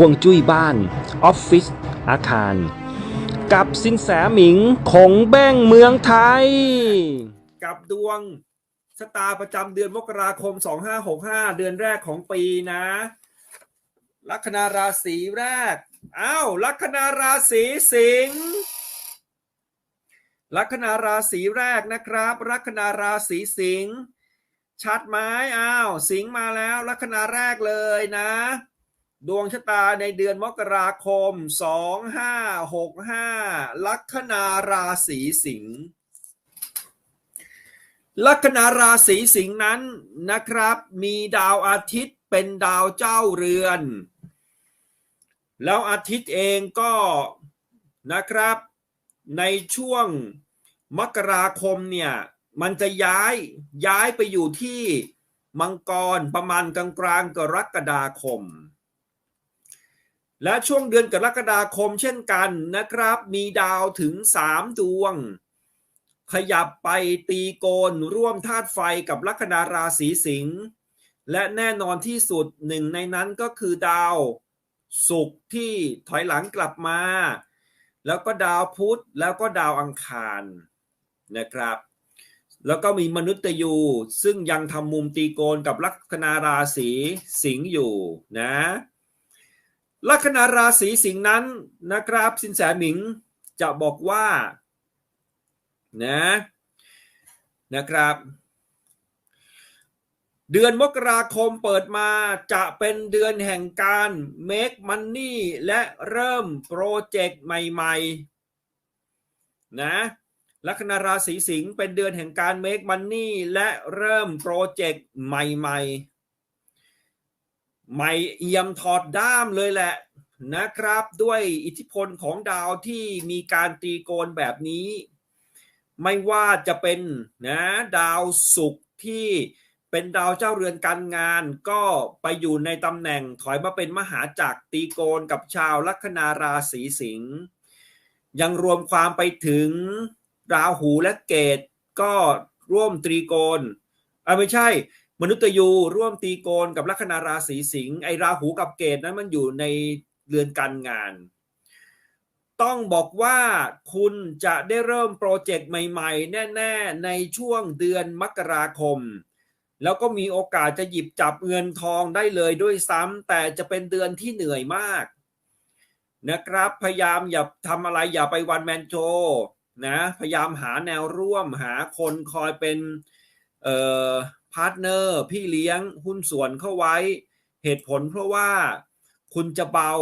วงจุ้ยบ้าน ออฟฟิศอาคาร กับสินแสหมิงคงแบ้งเมืองไทย กับดวงชะตาประจำเดือนมกราคม 2565 เดือนแรกของปีนะ ลัคนาราศีแรกอ้าวลัคนาราศีสิงห์ลัคนาราศีแรกนะครับ ลัคนาราศีสิงห์ชัดไหมอ้าว สิงห์มาแล้วลัคนาแรกเลยนะ ดวงชะตาในเดือนมกราคม 2565 ลัคนาราศีสิงห์ลัคนาราศีสิงห์นั้นนะครับ มีดาวอาทิตย์เป็นดาวเจ้าเรือน แล้วอาทิตย์เองก็นะครับ ในช่วงมกราคมเนี่ยมันจะย้ายย้ายไปอยู่ที่มังกรประมาณกลางกลางกรกฎาคม และช่วงเดือนกรกฎาคมเช่นกันนะครับ มีดาวถึง 3 ดวง ขยับไปตีโกนร่วมธาตุไฟกับลัคนาราศีสิงห์และแน่นอนที่สุดหนึ่งในนั้นก็คือดาวศุกร์ที่ถอยหลังกลับมา แล้วก็ดาวพุธแล้วก็ดาวอังคารนะครับ แล้วก็มีมนุษย์ยูซึ่งยังทำมุมตีโกนกับลัคนาราศีสิงห์อยู่นะ ลัคนาราศีสิงห์นั้นนะครับสินแสหมิงจะบอกว่านะนะครับ เดือนมกราคมเปิดมาจะเป็นเดือนแห่งการ make money และเริ่มโปรเจกต์ใหม่ๆนะลัคนาราศีสิงห์เป็นเดือนแห่งการ make money และเริ่มโปรเจกต์ใหม่ๆ ใหม่เอี่ยมถอดด้ามเลยแหละนะครับ ด้วยอิทธิพลของดาวที่มีการตีโกนแบบนี้ ไม่ว่าจะเป็นนะดาวศุกร์ที่เป็นดาวเจ้าเรือนการงาน ก็ไปอยู่ในตำแหน่งถอยมาเป็นมหาจักรตีโกนกับชาวลัคนาราศีสิงห์ยังรวมความไปถึงราหูและเกตก็ร่วมตรีโกนอ่าไม่ใช่ มนุษย์ยูร่วมตีโกนกับลัคนาราศีสิงห์ไอราหูกับเกตนั้นมันอยู่ในเรือนการงาน ต้องบอกว่าคุณจะได้เริ่มโปรเจกต์ใหม่ ๆ แน่ ๆ ในช่วงเดือนมกราคม แล้วก็มีโอกาสจะหยิบจับเงินทองได้เลยด้วยซ้ำแต่จะเป็นเดือนที่เหนื่อยมาก นะครับพยายามอย่าทำอะไรอย่าไปวันแมนโชนะพยายามหาแนวร่วมหาคนคอยเป็นเอ่อ พาร์ทเนอร์ พี่เลี้ยงหุ้นส่วนเข้าไว้ เหตุผลเพราะว่าคุณจะเบา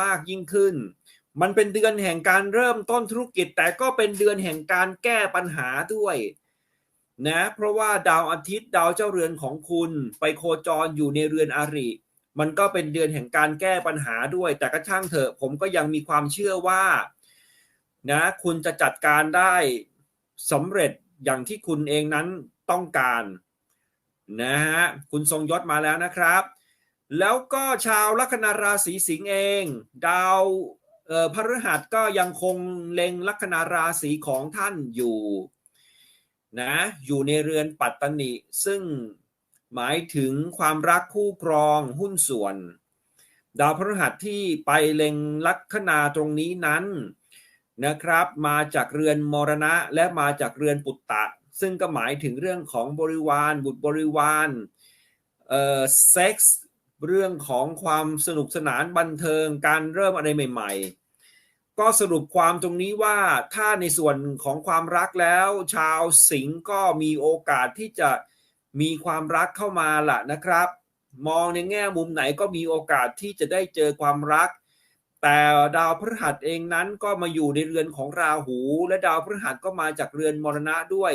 มากยิ่งขึ้น มันเป็นเดือนแห่งการเริ่มต้นธุรกิจ แต่ก็เป็นเดือนแห่งการแก้ปัญหาด้วยนะเพราะว่าดาวอาทิตย์ดาวเจ้าเรือนของคุณไปโคจรอยู่ในเรือนอาริ มันก็เป็นเดือนแห่งการแก้ปัญหาด้วย แต่ก็ช่างเถอะผมก็ยังมีความเชื่อว่านะคุณจะจัดการได้สำเร็จอย่างที่คุณเองนั้นต้องการ นะฮะคุณทรงยศมาแล้วนะครับ แล้วก็ชาวลัคนาราศีสิงห์เอง ดาวพฤหัสก็ยังคงเล็งลัคนาราศีของท่านอยู่นะอยู่ในเรือนปัตตนิ ซึ่งหมายถึงความรักคู่ครองหุ้นส่วน ดาวพฤหัสที่ไปเล็งลัคนาตรงนี้นั้นนะครับ มาจากเรือนมรณะและมาจากเรือนปุตตะ ซึ่งก็หมายถึงเรื่องของบริวาร บุตรบริวาร เอ่อ เซ็กส์ เรื่องของความสนุกสนานบันเทิง การเริ่มอะไรใหม่ ๆ ก็สรุปความตรงนี้ว่าถ้าในส่วนของความรักแล้ว ชาวสิงห์ก็มีโอกาสที่จะมีความรักเข้ามาล่ะนะครับ มองในแง่มุมไหนก็มีโอกาสที่จะได้เจอความรัก แต่ดาวพฤหัสเองนั้นก็มาอยู่ในเรือนของราหู และดาวพฤหัสก็มาจากเรือนมรณะด้วย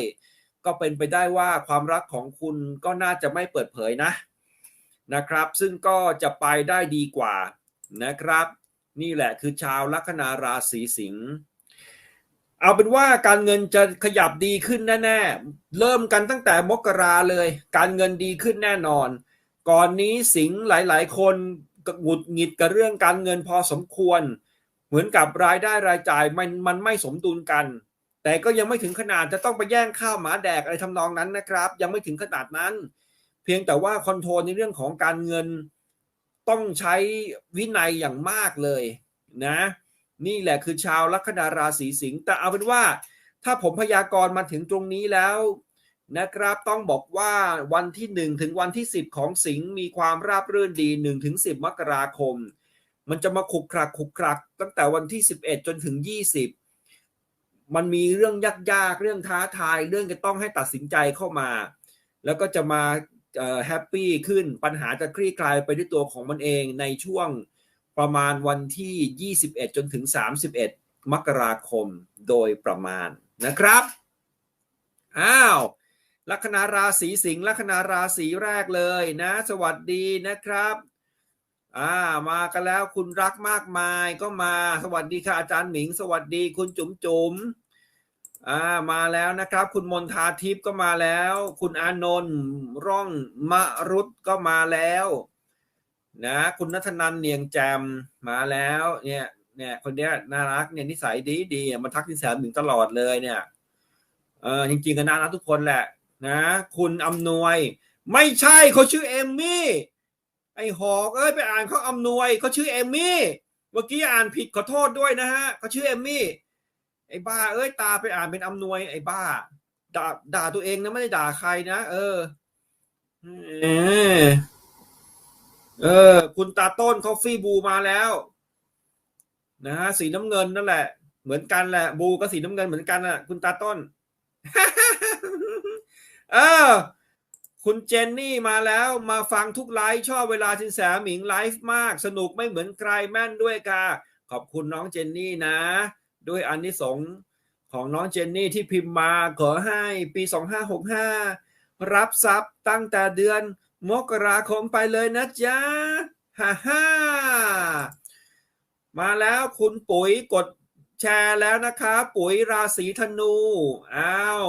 ก็เป็นไปได้ว่าความรักของคุณก็น่าจะไม่เปิดเผยนะนะครับ ซึ่งก็จะไปได้ดีกว่านะครับ นี่แหละคือชาวลัคนาราศีสิงห์เอาเป็นว่าการเงินจะขยับดีขึ้นแน่ๆ เริ่มกันตั้งแต่มกราเลย การเงินดีขึ้นแน่นอน ก่อนนี้สิงห์หลายๆ คน หงุดหงิดกับเรื่องการเงินพอสมควร เหมือนกับรายได้รายจ่ายมันมันไม่สมดุลกัน แต่ก็ยังไม่ถึงขนาดจะต้องไปแย่งข้าวหมาแดกอะไรทำนองนั้นนะครับ ยังไม่ถึงขนาดนั้น เพียงแต่ว่าคอนโทรลในเรื่องของการเงินต้องใช้วินัยอย่างมากเลยนะ นี่แหละคือชาวลัคนาราศีสิงห์แต่เอาเป็นว่า ถ้าผมพยากรณ์มาถึงตรงนี้แล้ว นะครับต้องบอกว่าวันที่ 1 ถึงวันที่ 10 ของสิงห์มีความราบรื่นดี 1 ถึง 10 มกราคม มันจะมาขุกครักขุกครัก ตั้งแต่วันที่ 11 จนถึง 20 มันมีเรื่องยากๆ เรื่องท้าทายเรื่องจะต้องให้ตัดสินใจเข้ามา แล้วก็จะมาแฮปปี้ขึ้นปัญหาจะคลี่คลายไปด้วยตัวของมันเองในช่วงประมาณวันที่ 21 จนถึง 31 มกราคมโดยประมาณนะครับ อ้าว ลัคนาราศีสิงห์ลัคนาราศีแรกเลยนะ สวัสดีนะครับอ่ามากันแล้วคุณรักมากมายก็มาสวัสดีค่ะอาจารย์หมิง สวัสดีคุณจุ๋มจุ๋มอ่ามาแล้วนะครับ คุณมนทาทิพย์ก็มาแล้ว คุณอานนท์ร่องมรุตก็มาแล้ว นะ คุณนัทนันเนียงแจมมาแล้วเนี่ยเนี่ยคนเนี้ยน่ารักเนี่ยนิสัยดีดีมาทักที่แสนหนึ่งตลอดเลยเนี่ยเออจริงๆก็น่ารักทุกคนแหละ นะ คุณอำนวย ไม่ใช่เขาชื่อเอมมี่ไอหอกเอ้ยไปอ่านเขาอำนวยเขาชื่อเอมมี่เมื่อกี้อ่านผิดขอโทษด้วยนะฮะเขาชื่อเอมมี่ไอ้บ้าเอ้ยตาไปอ่านเป็นอำนวยไอ้บ้าด่าด่าตัวเองนะไม่ได้ด่าใครนะเออเออเออ คุณตาต้นคอฟฟี่บูมาแล้ว นะฮะสีน้ำเงินนั่นแหละ เหมือนกันแหละ บูก็สีน้ำเงินเหมือนกันอะ คุณตาต้น เออ คุณเจนนี่มาแล้วมาฟังทุกไลฟ์ชอบเวลาสินแสหมิงไลฟ์มาก สนุกไม่เหมือนใครแม่นด้วยค่ะ ขอบคุณน้องเจนนี่นะ ด้วยอันนิสงของน้องเจนนี่ที่พิมพ์มาขอให้ปี 2565 รับทรัพย์ตั้งแต่เดือนมกราคมไปเลยนะจ๊ะฮ่าฮ่ามาแล้วคุณปุ๋ยกด แชร์แล้วนะคะปุ๋ยราศีธนูอ้าว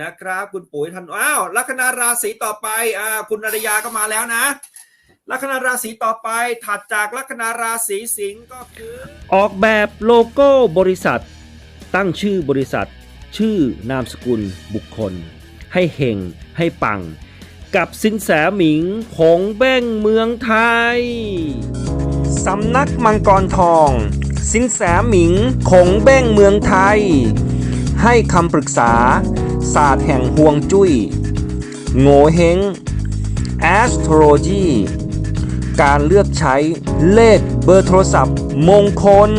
นะครับ คุณปุ๋ยธนูอ้าวลัคนาราศีต่อไปอ่าคุณอารยาก็มาแล้วนะ ลัคนาราศีต่อไปถัดจากลัคนาราศีสิงห์ก็คือ ออกแบบโลโก้บริษัท ตั้งชื่อบริษัท ชื่อนามสกุลบุคคล ให้เฮงให้ปัง กับสินแสหมิงของแบ้งเมืองไทยสำนักมังกรทอง สินแสหมิงของแบ้งเมืองไทย ให้คำปรึกษา ศาสตร์แห่งฮวงจุ้ย โงเฮง astrology การเลือกใช้เลขเบอร์โทรศัพท์มงคล